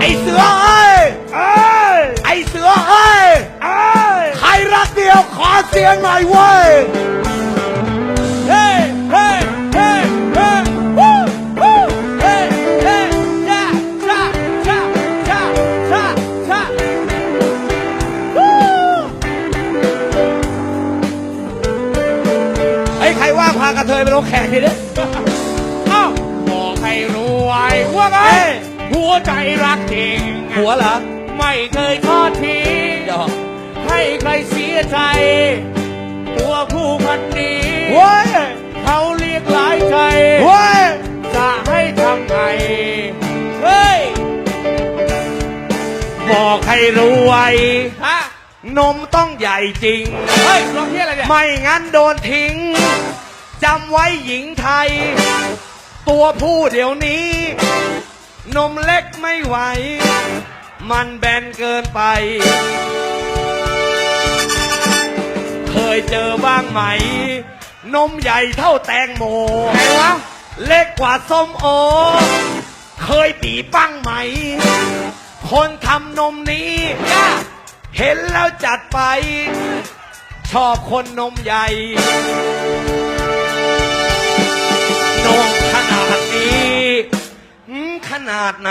ไอเสือเอ้ยเอ้ยไอเสือเอ้ยเอ้ยใครรักเดียวขอเสียงหน่อยเว้ยเฮ้เฮ้เฮ้เฮ้วู้วู้เฮ้เฮ้ชาชาชาชาชาชาวู้ไอ้ยใครว่างพากระเทยไปลงแขกทีนี้เอ้าบอกให้รู้ไว้ว่าไงเอ้ย หัวใจรักจริง หัวเหรอไม่เคยทอดทิ้งเดี๋ยวให้ใครเสียใจ ตัวผู้พันนี้เว้ยเขาเรียกหลายใจเว้ยจะให้ทำไงเฮ้ยบอกให้รู้ไว้ฮะนมต้องใหญ่จริง เฮ้ยร้องเที่ยอะไรเนี่ยไม่งั้นโดนทิ้งจำไว้หญิงไทย ตัวผู้เดี๋ยวนี้ นมเล็กไม่ไหว มันแบนเกินไป เคยเจอบ้างไหม นมใหญ่เท่าแตงโมไหนวะ เล็กกว่าส้มโอ เคยปีปั้งไหม คนทำนมนี้ย่าเห็นแล้วจัดไป ชอบคนนมใหญ่ ขนาดไหน